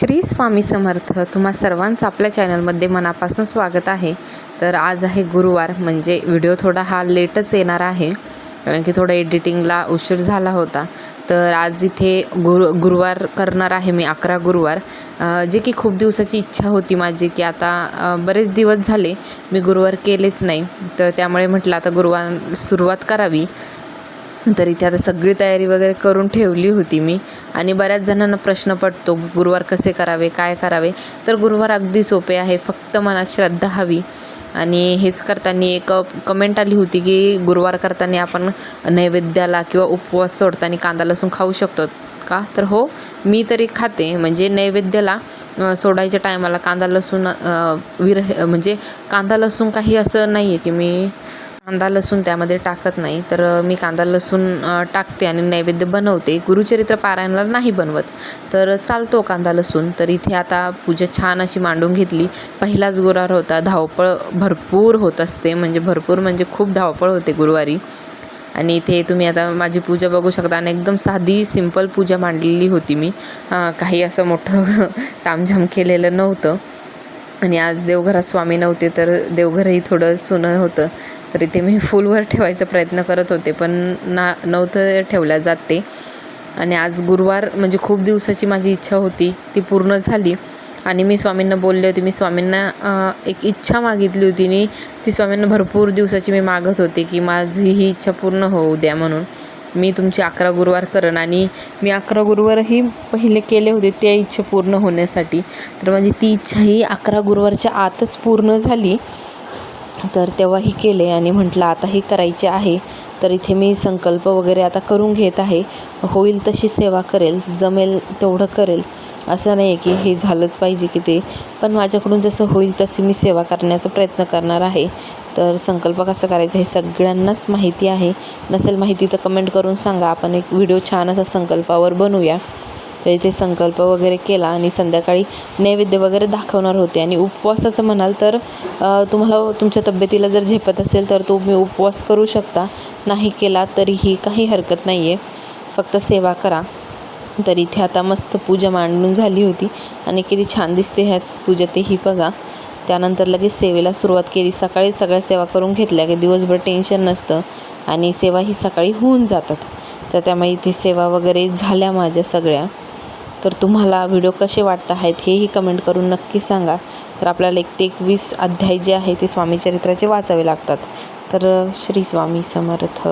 श्री स्वामी समर्थ. तुम्हा सर्वांचं आपल्या चॅनलमध्ये मनापासून स्वागत आहे. तर आज आहे गुरुवार म्हणजे व्हिडिओ थोडा हा लेटच येणार आहे कारण की थोडं एडिटिंगला उशीर झाला होता. तर आज इथे गुरु गुरुवार करणार आहे मी अकरा गुरुवार. जे की खूप दिवसाची इच्छा होती माझी की आता बरेच दिवस झाले मी गुरुवार केलेच नाही. तर त्यामुळे म्हटलं आता गुरुवार सुरुवात करावी. तर इथे आता सगळी तयारी वगैरे करून ठेवली होती मी. आणि बऱ्याच जणांना प्रश्न पडतो गुरुवार कसे करावे काय करावे? तर गुरुवार अगदी सोपे आहे फक्त मनात श्रद्धा हवी. आणि हेच करताना एक कमेंट आली होती की गुरुवार करताना आपण नैवेद्याला किंवा उपवास सोडताना कांदा लसूण खाऊ शकतो का? तर हो मी तरी खाते. म्हणजे नैवेद्याला सोडायच्या टायमाला कांदा लसूण विरह विर म्हणजे कांदा लसूण काही असं नाही आहे की मी कांदा लसूण त्यामध्ये टाकत नाही. तर मी कांदा लसूण टाकते आणि नैवेद्य बनवते. गुरुचरित्र पारायणाला नाही बनवत. तर चालतो कांदा लसूण. तर इथे आता पूजा छान अशी मांडून घेतली. पहिलाच गुरुवार होता. धावपळ भरपूर होत असते. म्हणजे भरपूर म्हणजे खूप धावपळ होते गुरुवारी. आणि इथे तुम्ही आता माझी पूजा बघू शकता. आणि एकदम साधी सिंपल पूजा मांडलेली होती मी. काही असं मोठं तामझाम केलेलं नव्हतं. आणि आज देवघरात स्वामी नव्हते तर देवघरही थोडं सुनं होतं. तर इथे मी फुलवर ठेवायचा प्रयत्न करत होते पण ना नव्हतं ठेवल्या जाते आणि आज गुरुवार म्हणजे खूप दिवसाची माझी इच्छा होती ती पूर्ण झाली. आणि मी स्वामींना बोलले होते मी स्वामींना एक इच्छा मागितली होती आणि ती स्वामींना भरपूर दिवसाची मी मागत होते की माझी ही इच्छा पूर्ण होऊ द्या म्हणून. मी तुमची अकरा गुरुवार करेन आणि मी अकरा गुरुवारही पहिले केले होते त्या इच्छा पूर्ण होण्यासाठी. तर माझी ती इच्छा ही अकरा गुरुवारच्या आतच पूर्ण झाली. तर तेव्हाही केले आणि म्हटलं आता हे करायचे आहे तर इथे मी संकल्प वगैरे आता करून घेत आहे. होईल तशी सेवा करेल जमेल तेवढं करेल. असं नाही आहे की हे झालंच पाहिजे की ते. पण माझ्याकडून जसं होईल तशी मी सेवा करण्याचा प्रयत्न करणार आहे. तर संकल्प कसा करायचा हे सगळ्यांनाच माहिती आहे. नसेल माहिती तर कमेंट करून सांगा. आपण एक व्हिडिओ छान असा संकल्पावर बनवूया. तर इथे संकल्प वगैरे केला आणि संध्याकाळी नैवेद्य वगैरे दाखवणार होते. आणि उपवासाचं म्हणाल तर तुम्हाला तुमच्या तब्येतीला जर झेपत असेल तर तुम्ही उपवास करू शकता. नाही केला तरीही काही हरकत नाही आहे फक्त सेवा करा. तर इथे आता मस्त पूजा मांडून झाली होती. आणि किती छान दिसते ह्या पूजा तेही बघा. त्यानंतर लगेच सेवेला सुरुवात केली. सकाळी सगळ्या सेवा करून घेतल्या. की दिवसभर टेन्शन नसतं. आणि सेवा ही सकाळी होऊन जातात. तर त्यामुळे इथे सेवा वगैरे झाल्या माझ्या सगळ्या. तर तुम्हाला व्हिडिओ कसे वाटत आहेत हेही कमेंट करून नक्की सांगा. तर आपल्याला एक ते एकवीस अध्याय जे आहे ते स्वामी चरित्राचे वाचावे लागतात. तर श्री स्वामी समर्थ.